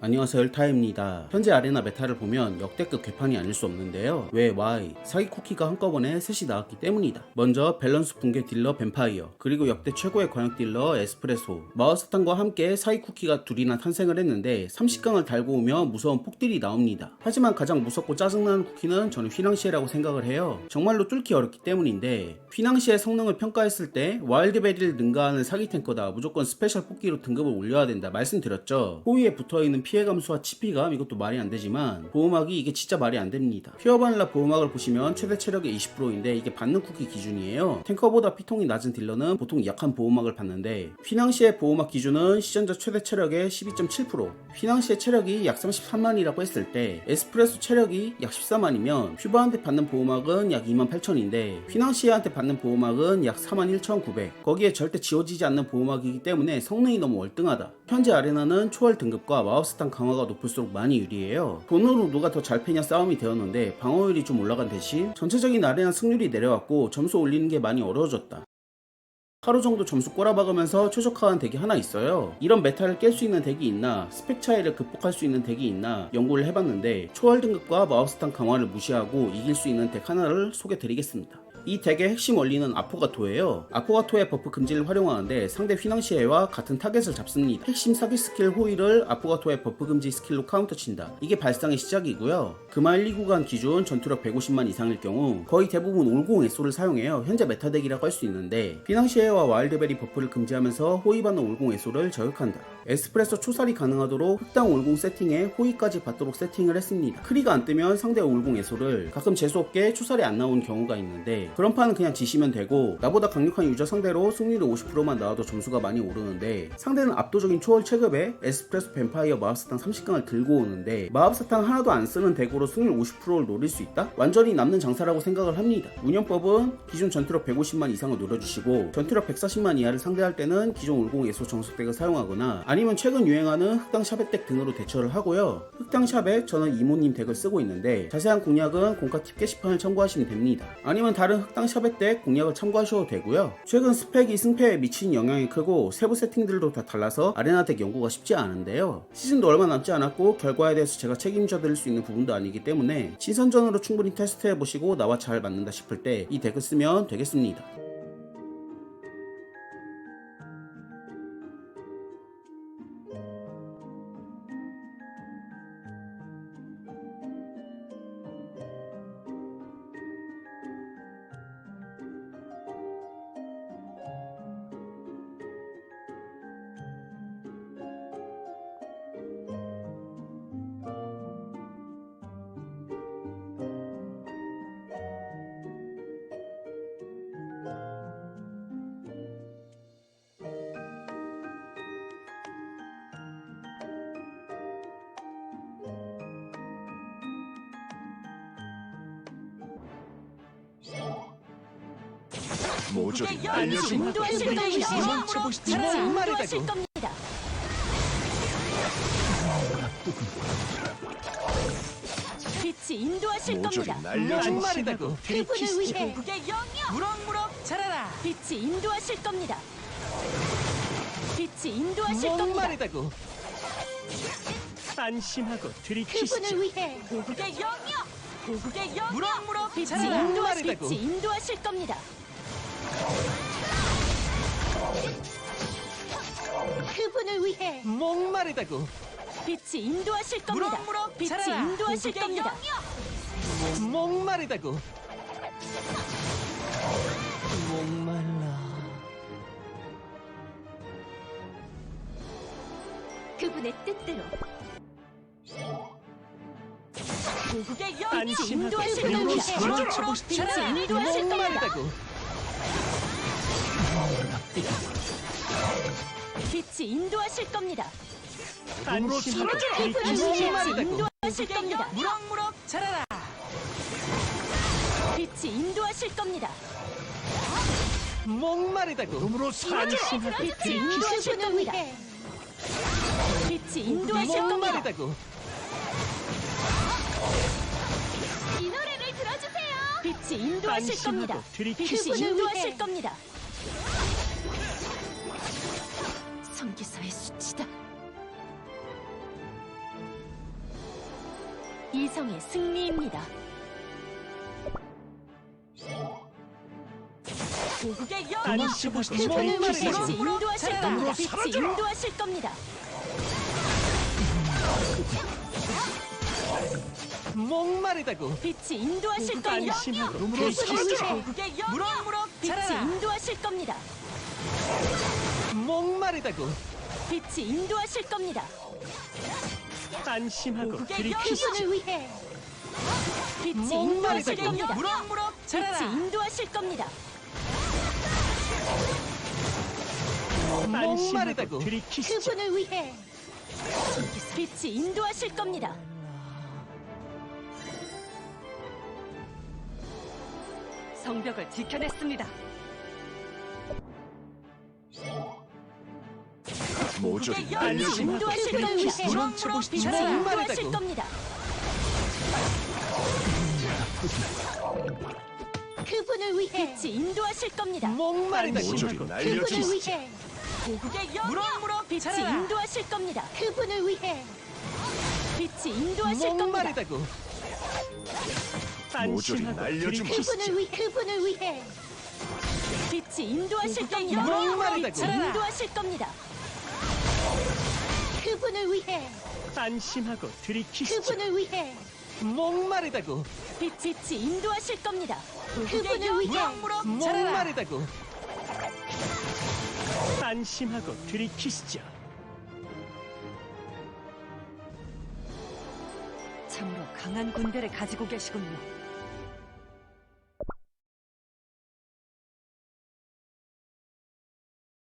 안녕하세요 일타입니다. 현재 아레나 메타를 보면 역대급 개판이 아닐 수 없는데요. 왜 Y? 사기 쿠키가 한꺼번에 셋이 나왔기 때문이다. 먼저 밸런스 붕괴 딜러 뱀파이어, 그리고 역대 최고의 광역 딜러 에스프레소, 마우스탄과 함께 사기 쿠키가 둘이나 탄생을 했는데 30강을 달고 오면 무서운 폭딜이 나옵니다. 하지만 가장 무섭고 짜증나는 쿠키는 저는 휘낭시에라고 생각을 해요. 정말로 뚫기 어렵기 때문인데 휘낭시의 성능을 평가했을 때 와일드 베리를 능가하는 사기 탱커다 무조건 스페셜 뽑기로 등급을 올려야 된다 말씀드렸죠. 호위에 붙어있는 피해 감수와 치피감 이것도 말이 안 되지만 보호막이 이게 진짜 말이 안 됩니다. 퓨어 바닐라 보호막을 보시면 최대 체력의 20%인데 이게 받는 쿠키 기준이에요. 탱커보다 피통이 낮은 딜러는 보통 약한 보호막을 받는데 휘낭시의 보호막 기준은 시전자 최대 체력의 12.7% 휘낭시의 체력이 약 33만이라고 했을 때 에스프레소 체력이 약 14만이면 퓨바한테 받는 보호막은 약 2만 8천인데 휘낭시한테 받는 보호막은 약 4만 1,900 거기에 절대 지워지지 않는 보호막이기 때문에 성능이 너무 월등하다 현재 아레나는 초월 등급과 마우스 탄 강화가 높을수록 많이 유리해요 돈으로 누가 더 잘 패냐 싸움이 되었는데 방어율이 좀 올라간 대신 전체적인 아레나 승률이 내려왔고 점수 올리는 게 많이 어려워졌다 하루 정도 점수 꼬라박으면서 최적화한 덱이 하나 있어요. 이런 메타를 깰 수 있는 덱이 있나, 스펙 차이를 극복할 수 있는 덱이 있나 연구를 해봤는데 초월 등급과 마우스탄 강화를 무시하고 이길 수 있는 덱 하나를 소개드리겠습니다. 이 덱의 핵심 원리는 아포가토예요. 아포가토의 버프 금지를 활용하는데 상대 휘낭시에와 같은 타겟을 잡습니다. 핵심 사기 스킬 호위를 아포가토의 버프 금지 스킬로 카운터 친다. 이게 발상의 시작이고요. 금화 1, 2구간 기준 전투력 150만 이상일 경우 거의 대부분 올공 에소를 사용해요. 현재 메타 덱이라고 할 수 있는데 휘낭시에와 와일드베리 버프를 금지하면서 호위받는 올공 에소를 저격한다. 에스프레소 초살이 가능하도록 흑당 올공 세팅에 호위까지 받도록 세팅을 했습니다. 크리가 안 뜨면 상대 올공 에소를 가끔 재수없게 초살이 안 나온 경우가 있는데 그런 판은 그냥 지시면 되고 나보다 강력한 유저 상대로 승률이 50%만 나와도 점수가 많이 오르는데 상대는 압도적인 초월 체급에 에스프레소 뱀파이어 마법사탕 30강을 들고 오는데 마법사탕 하나도 안 쓰는 덱으로 승률 50%를 노릴 수 있다? 완전히 남는 장사라고 생각을 합니다. 운영법은 기존 전투력 150만 이상을 노려주시고 전투력 140만 이하를 상대할 때는 기존 올공 예소 정석덱을 사용하거나 아니 면 최근 유행하는 흑당 샤벳덱 등으로 대처를 하고요. 흑당 샤벳 저는 이모님 덱을 쓰고 있는데 자세한 공략은 공카 팁 게시판을 참고하시면 됩니다. 아니면 다른 흑당 샤벳덱 공략을 참고하셔도 되고요. 최근 스펙이 승패에 미친 영향이 크고 세부 세팅들도 다 달라서 아레나 덱 연구가 쉽지 않은데요. 시즌도 얼마 남지 않았고 결과에 대해서 제가 책임져 드릴 수 있는 부분도 아니기 때문에 시선전으로 충분히 테스트해 보시고 나와 잘 맞는다 싶을 때 이 덱을 쓰면 되겠습니다. 모조리 그게 알려주마. 인도하실 겁니다. 도망쳐보시지. 같이 인도하실. 겁니다. 빛이 인도하실 모조리 겁니다. 날려주마. 말이다고 그분을 위해 그게 영역 무럭무럭 자라라 빛이 인도하실 겁니다. 빛이 인도하실 겁니다. 목마르다고 안심하고 들이키시죠 그분을 위해 그게 영역 그게 영역 무럭무럭 빛이 자라라 인도하실 목마르다고 빛이 인도하실 겁니다. 위해 목마르다고 빛이 인도하실 겁니다. 무럭 무럭 빛이 자라라. 인도하실 겁니다. 목마르다고 목말라 그분의 뜻대로 그게 빛이 안심하고 인도하실 겁니다. 도망쳐보시지. 빛이 인도하실 겁니다. 목마르다고 빛이 인도하실 겁니다. 들이키시죠 위해 목마르다고 인도하실 겁니다. 무럭무럭 자라라 빛이 인도하실 겁니다. 목마르다고 안심하고 빛이 들이키시죠 인도하실 겁니다. 빛이 인도하실 겁니다. 목마르다고 이 노래를 들어주세요. 빛이 인도하실 겁니다. 빛이 인도하실 겁니다. 성기사의 수치다. 이성의 승리입니다. 고국의 그분을 빛이. 인도하실. 겁니다. 빛이 인도하실 겁니다. 목마르다고 빛이 인도하실 겁니다. 안심하고 고국의 영광! 무럭무럭 빛이 자라라. 인도하실 겁니다. 목마르다고 빛이 인도하실 겁니다. 안심하고. 그분을 위해 빛이. 인도하실 겁니다. 무럭무럭 자라라. 빛이 인도하실 겁니다. 안심하고 목마르다고. 들키시죠. 그분을 위해 빛이 인도하실 겁니다. 성벽을 지켜냈습니다. 모조리 빛이 날려주마. 인도하실 그분을 겁니다. 위해. 빛이 자라라. 인도하실. 겁니다. 그분을 위해 빛이 인도하실 겁니다. 목마르다고 모조리 그분을 날려주마. 위해 고국의 무럭 무럭 빛이 자라라. 인도하실 겁니다. 그분을 위해 빛이 인도하실 겁니다. 목마르다고 모조리 안심하고 날려주마. 그분을 위 그분을 위해 빛이 인도하실 겁니다. 목마르다고. 빛이 인도하실 겁니다. 그분을 위해 안심하고 들키시죠. 그분을 위해 목마르다고 빛, 빛이 인도하실 겁니다. 그분을 위해 목마르다고 안심하고 들키시죠. 참으로 강한 군대를 가지고 계시군요.